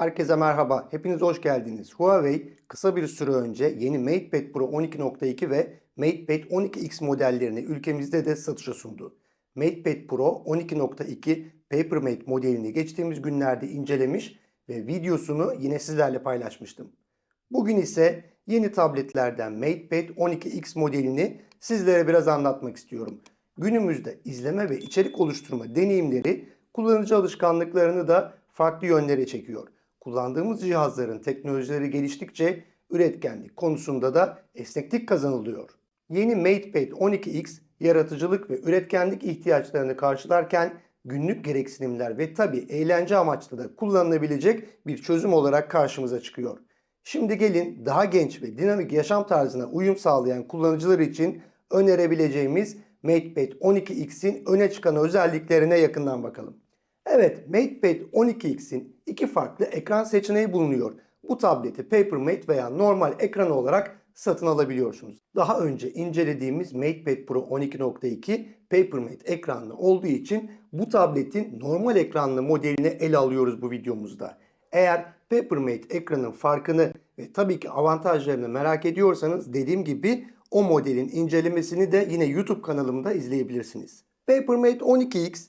Herkese merhaba, hepiniz hoş geldiniz. Huawei kısa bir süre önce yeni MatePad Pro 12.2 ve MatePad 12X modellerini ülkemizde de satışa sundu. MatePad Pro 12.2 PaperMate modelini geçtiğimiz günlerde incelemiş ve videosunu yine sizlerle paylaşmıştım. Bugün ise yeni tabletlerden MatePad 12X modelini sizlere biraz anlatmak istiyorum. Günümüzde izleme ve içerik oluşturma deneyimleri kullanıcı alışkanlıklarını da farklı yönlere çekiyor. Kullandığımız cihazların teknolojileri geliştikçe üretkenlik konusunda da esneklik kazanılıyor. Yeni MatePad 12X yaratıcılık ve üretkenlik ihtiyaçlarını karşılarken günlük gereksinimler ve tabi eğlence amaçlı da kullanılabilecek bir çözüm olarak karşımıza çıkıyor. Şimdi gelin daha genç ve dinamik yaşam tarzına uyum sağlayan kullanıcılar için önerebileceğimiz MatePad 12X'in öne çıkan özelliklerine yakından bakalım. Evet, MatePad 12X'in iki farklı ekran seçeneği bulunuyor. Bu tableti PaperMate veya normal ekran olarak satın alabiliyorsunuz. Daha önce incelediğimiz MatePad Pro 12.2 PaperMate ekranlı olduğu için bu tabletin normal ekranlı modelini ele alıyoruz bu videomuzda. Eğer PaperMate ekranın farkını ve tabii ki avantajlarını merak ediyorsanız dediğim gibi o modelin incelemesini de yine YouTube kanalımda izleyebilirsiniz. PaperMate 12X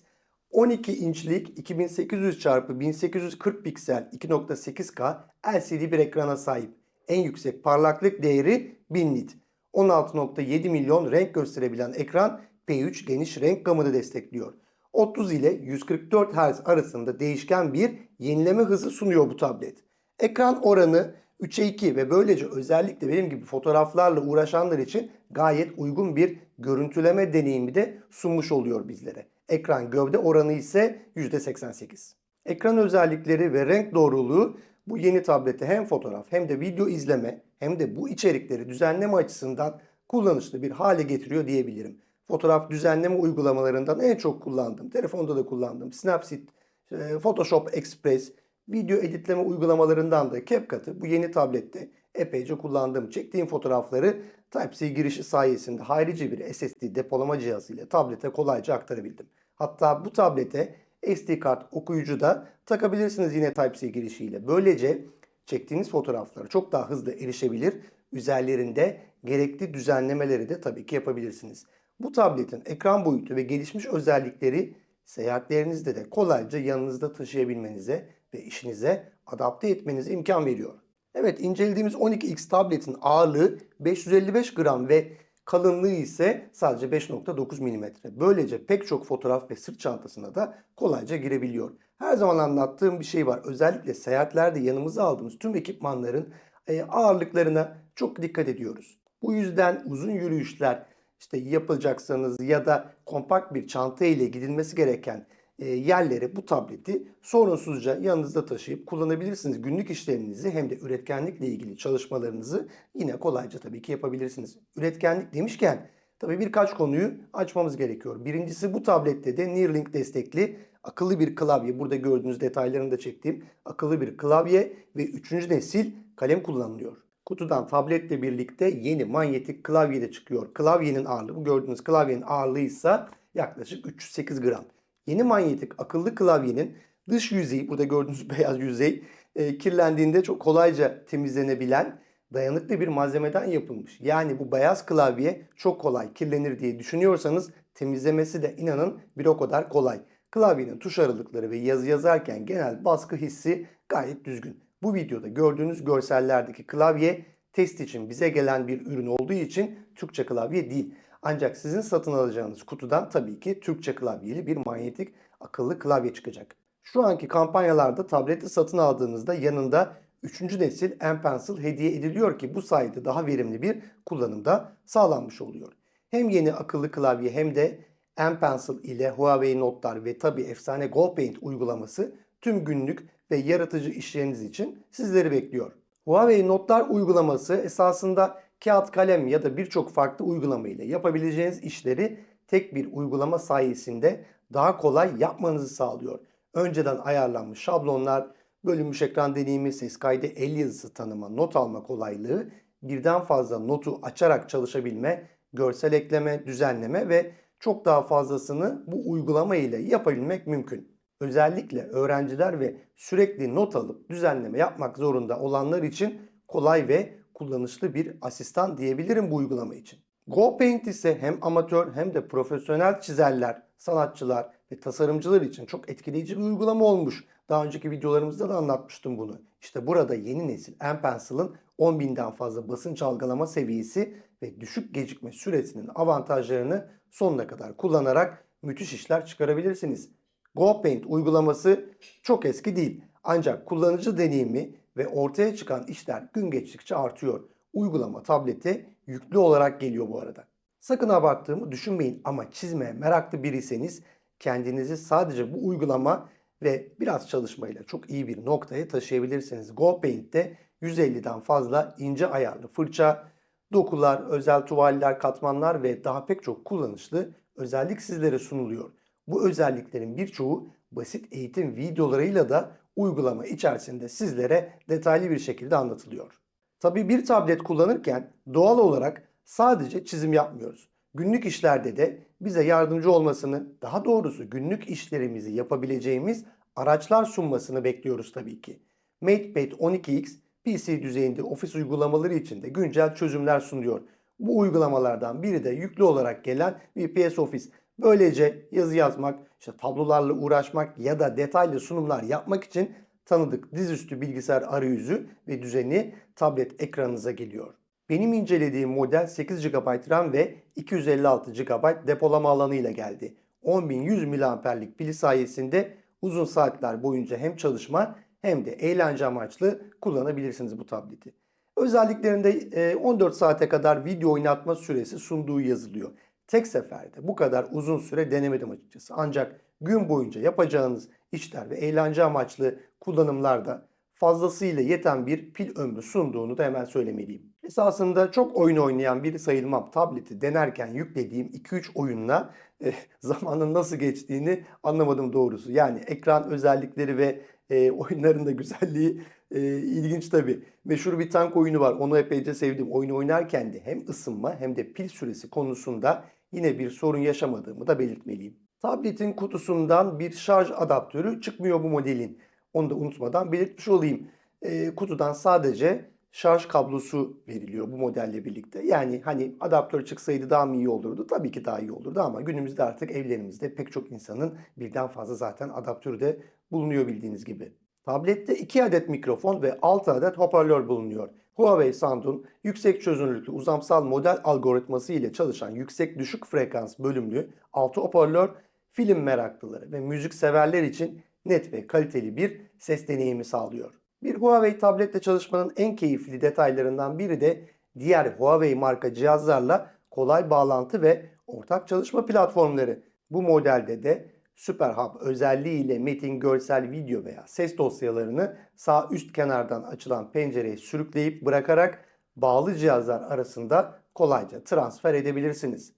12 inçlik 2800 x 1840 piksel 2.8K LCD bir ekrana sahip. En yüksek parlaklık değeri 1000 nit. 16.7 milyon renk gösterebilen ekran P3 geniş renk gamını destekliyor. 30 ile 144 Hz arasında değişken bir yenileme hızı sunuyor bu tablet. Ekran oranı 3'e 2 ve böylece özellikle benim gibi fotoğraflarla uğraşanlar için gayet uygun bir görüntüleme deneyimi de sunmuş oluyor bizlere. Ekran gövde oranı ise %88. Ekran özellikleri ve renk doğruluğu bu yeni tablete hem fotoğraf hem de video izleme hem de bu içerikleri düzenleme açısından kullanışlı bir hale getiriyor diyebilirim. Fotoğraf düzenleme uygulamalarından en çok kullandığım, telefonda da kullandığım Snapseed, e, Photoshop Express, video editleme uygulamalarından da CapCut'ı bu yeni tablette epeyce kullandığım, çektiğim fotoğrafları Type-C girişi sayesinde harici bir SSD depolama cihazı ile tablete kolayca aktarabildim. Hatta bu tablete SD kart okuyucu da takabilirsiniz yine Type-C girişiyle. Böylece çektiğiniz fotoğraflara çok daha hızlı erişebilir. Üzerlerinde gerekli düzenlemeleri de tabii ki yapabilirsiniz. Bu tabletin ekran boyutu ve gelişmiş özellikleri seyahatlerinizde de kolayca yanınızda taşıyabilmenize ve işinize adapte etmenize imkan veriyor. Evet incelediğimiz 12X tabletin ağırlığı 555 gram ve kalınlığı ise sadece 5.9 mm. Böylece pek çok fotoğraf ve sırt çantasına da kolayca girebiliyor. Her zaman anlattığım bir şey var. Özellikle seyahatlerde yanımıza aldığımız tüm ekipmanların e, ağırlıklarına çok dikkat ediyoruz. Bu yüzden uzun yürüyüşler işte yapacaksanız ya da kompakt bir çanta ile gidilmesi gereken yerlere bu tableti sorunsuzca yanınızda taşıyıp kullanabilirsiniz. Günlük işlerinizi hem de üretkenlikle ilgili çalışmalarınızı yine kolayca tabii ki yapabilirsiniz. Üretkenlik demişken tabii birkaç konuyu açmamız gerekiyor. Birincisi bu tablette de Neuralink destekli akıllı bir klavye. Burada gördüğünüz detaylarını da çektiğim akıllı bir klavye ve 3. nesil kalem kullanılıyor. Kutudan tabletle birlikte yeni manyetik klavye de çıkıyor. Klavyenin ağırlığı, bu gördüğünüz klavyenin ağırlığı ise yaklaşık 308 gram. Yeni manyetik akıllı klavyenin dış yüzeyi, burada gördüğünüz beyaz yüzey e, kirlendiğinde çok kolayca temizlenebilen dayanıklı bir malzemeden yapılmış. Yani bu beyaz klavye çok kolay kirlenir diye düşünüyorsanız temizlemesi de inanın bir o kadar kolay. Klavyenin tuş aralıkları ve yazı yazarken genel baskı hissi gayet düzgün. Bu videoda gördüğünüz görsellerdeki klavye test için bize gelen bir ürün olduğu için Türkçe klavye değil. Ancak sizin satın alacağınız kutudan tabii ki Türkçe klavyeli bir manyetik akıllı klavye çıkacak. Şu anki kampanyalarda tableti satın aldığınızda yanında 3. nesil M Pencil hediye ediliyor ki bu sayede daha verimli bir kullanımda sağlanmış oluyor. Hem yeni akıllı klavye hem de M Pencil ile Huawei Note'lar ve tabii efsane Go Paint uygulaması tüm günlük ve yaratıcı işleriniz için sizleri bekliyor. Huawei Note'lar uygulaması esasında kağıt kalem ya da birçok farklı uygulama ile yapabileceğiniz işleri tek bir uygulama sayesinde daha kolay yapmanızı sağlıyor. Önceden ayarlanmış şablonlar, bölünmüş ekran deneyimi, ses kaydı, el yazısı tanıma, not alma kolaylığı, birden fazla notu açarak çalışabilme, görsel ekleme, düzenleme ve çok daha fazlasını bu uygulama ile yapabilmek mümkün. Özellikle öğrenciler ve sürekli not alıp düzenleme yapmak zorunda olanlar için kolay ve kullanışlı bir asistan diyebilirim bu uygulama için. GoPaint ise hem amatör hem de profesyonel çizerler, sanatçılar ve tasarımcılar için çok etkileyici bir uygulama olmuş. Daha önceki videolarımızda da anlatmıştım bunu. İşte burada yeni nesil M-Pencil'ın 10.000'den fazla basınç algılama seviyesi ve düşük gecikme süresinin avantajlarını sonuna kadar kullanarak müthiş işler çıkarabilirsiniz. GoPaint uygulaması çok eski değil. Ancak kullanıcı deneyimi ve ortaya çıkan işler gün geçtikçe artıyor. Uygulama tablete yüklü olarak geliyor bu arada. Sakın abarttığımı düşünmeyin ama çizmeye meraklı biriyseniz kendinizi sadece bu uygulama ve biraz çalışmayla çok iyi bir noktaya taşıyabilirsiniz. GoPaint'te 150'den fazla ince ayarlı fırça, dokular, özel tuvaller, katmanlar ve daha pek çok kullanışlı özellik sizlere sunuluyor. Bu özelliklerin birçoğu basit eğitim videolarıyla da uygulama içerisinde sizlere detaylı bir şekilde anlatılıyor. Tabii bir tablet kullanırken doğal olarak sadece çizim yapmıyoruz. Günlük işlerde de bize yardımcı olmasını, daha doğrusu günlük işlerimizi yapabileceğimiz araçlar sunmasını bekliyoruz tabii ki. MatePad 12X PC düzeyinde ofis uygulamaları için de güncel çözümler sunuyor. Bu uygulamalardan biri de yüklü olarak gelen VPS Office. Böylece yazı yazmak, işte tablolarla uğraşmak ya da detaylı sunumlar yapmak için tanıdık dizüstü bilgisayar arayüzü ve düzeni tablet ekranınıza geliyor. Benim incelediğim model 8 GB RAM ve 256 GB depolama alanı ile geldi. 10.100 mAh'lik pili sayesinde uzun saatler boyunca hem çalışma hem de eğlence amaçlı kullanabilirsiniz bu tableti. Özelliklerinde 14 saate kadar video oynatma süresi sunduğu yazılıyor. Tek seferde bu kadar uzun süre denemedim açıkçası. Ancak gün boyunca yapacağınız işler ve eğlence amaçlı kullanımlarda fazlasıyla yeten bir pil ömrü sunduğunu da hemen söylemeliyim. Esasında çok oyun oynayan biri sayılmam. Tableti denerken yüklediğim 2-3 oyunla e, zamanın nasıl geçtiğini anlamadım doğrusu. Yani ekran özellikleri ve e, oyunların da güzelliği e, ilginç tabii. Meşhur bir tank oyunu var. Onu epeyce sevdim. Oyunu oynarken de hem ısınma hem de pil süresi konusunda yine bir sorun yaşamadığımı da belirtmeliyim. Tabletin kutusundan bir şarj adaptörü çıkmıyor bu modelin. Onu da unutmadan belirtmiş olayım. E, kutudan sadece şarj kablosu veriliyor bu modelle birlikte. Yani hani adaptör çıksaydı daha mı iyi olurdu? Tabii ki daha iyi olurdu ama günümüzde artık evlerimizde pek çok insanın birden fazla zaten adaptörü de bulunuyor bildiğiniz gibi. Tablette 2 adet mikrofon ve 6 adet hoparlör bulunuyor. Huawei Sound'un yüksek çözünürlüklü uzamsal model algoritması ile çalışan yüksek düşük frekans bölümlü 6 hoparlör film meraklıları ve müzik severler için net ve kaliteli bir ses deneyimi sağlıyor. Bir Huawei tabletle çalışmanın en keyifli detaylarından biri de diğer Huawei marka cihazlarla kolay bağlantı ve ortak çalışma platformları. Bu modelde de SuperHub özelliğiyle metin, görsel, video veya ses dosyalarını sağ üst kenardan açılan pencereye sürükleyip bırakarak bağlı cihazlar arasında kolayca transfer edebilirsiniz.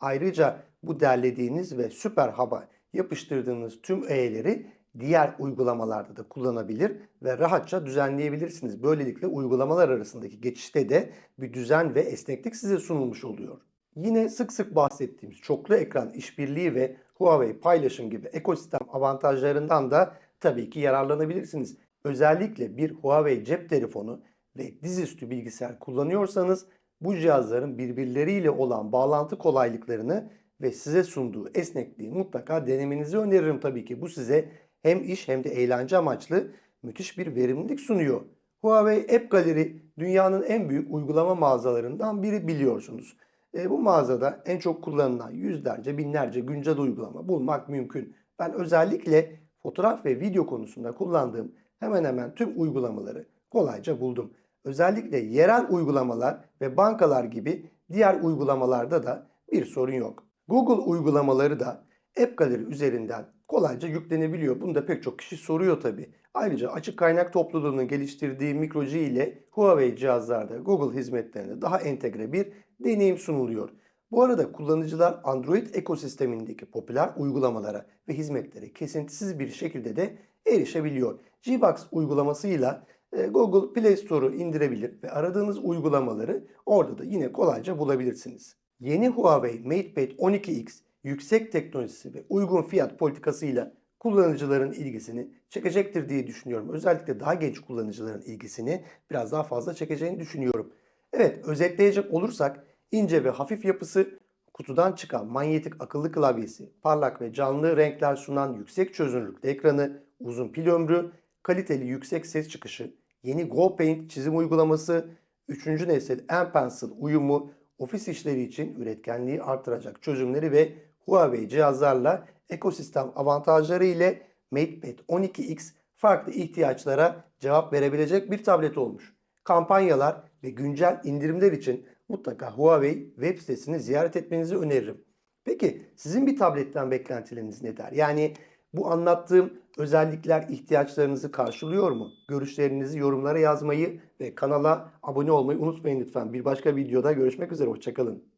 Ayrıca bu derlediğiniz ve SuperHub'a yapıştırdığınız tüm öğeleri diğer uygulamalarda da kullanabilir ve rahatça düzenleyebilirsiniz. Böylelikle uygulamalar arasındaki geçişte de bir düzen ve esneklik size sunulmuş oluyor. Yine sık sık bahsettiğimiz çoklu ekran işbirliği ve Huawei paylaşım gibi ekosistem avantajlarından da tabii ki yararlanabilirsiniz. Özellikle bir Huawei cep telefonu ve dizüstü bilgisayar kullanıyorsanız bu cihazların birbirleriyle olan bağlantı kolaylıklarını ve size sunduğu esnekliği mutlaka denemenizi öneririm tabii ki. Bu size hem iş hem de eğlence amaçlı müthiş bir verimlilik sunuyor. Huawei App Gallery dünyanın en büyük uygulama mağazalarından biri biliyorsunuz. E, bu mağazada en çok kullanılan yüzlerce binlerce güncel uygulama bulmak mümkün. Ben özellikle fotoğraf ve video konusunda kullandığım hemen hemen tüm uygulamaları kolayca buldum. Özellikle yerel uygulamalar ve bankalar gibi diğer uygulamalarda da bir sorun yok. Google uygulamaları da App Gallery üzerinden kolayca yüklenebiliyor. Bunu da pek çok kişi soruyor tabi. Ayrıca açık kaynak topluluğunun geliştirdiği MicroG ile Huawei cihazlarda Google hizmetlerine daha entegre bir deneyim sunuluyor. Bu arada kullanıcılar Android ekosistemindeki popüler uygulamalara ve hizmetlere kesintisiz bir şekilde de erişebiliyor. Gbox uygulamasıyla e, Google Play Store'u indirebilir ve aradığınız uygulamaları orada da yine kolayca bulabilirsiniz. Yeni Huawei MatePad 12X yüksek teknolojisi ve uygun fiyat politikasıyla kullanıcıların ilgisini çekecektir diye düşünüyorum. Özellikle daha genç kullanıcıların ilgisini biraz daha fazla çekeceğini düşünüyorum. Evet, özetleyecek olursak ince ve hafif yapısı, kutudan çıkan manyetik akıllı klavyesi, parlak ve canlı renkler sunan yüksek çözünürlükte ekranı, uzun pil ömrü, kaliteli yüksek ses çıkışı, yeni Go Paint çizim uygulaması, 3. nesil M Pencil uyumu, ofis işleri için üretkenliği artıracak çözümleri ve Huawei cihazlarla ekosistem avantajları ile MatePad 12X farklı ihtiyaçlara cevap verebilecek bir tablet olmuş. Kampanyalar ve güncel indirimler için mutlaka Huawei web sitesini ziyaret etmenizi öneririm. Peki sizin bir tabletten beklentileriniz neler? Yani bu anlattığım özellikler ihtiyaçlarınızı karşılıyor mu? Görüşlerinizi yorumlara yazmayı ve kanala abone olmayı unutmayın lütfen. Bir başka videoda görüşmek üzere. Hoşçakalın.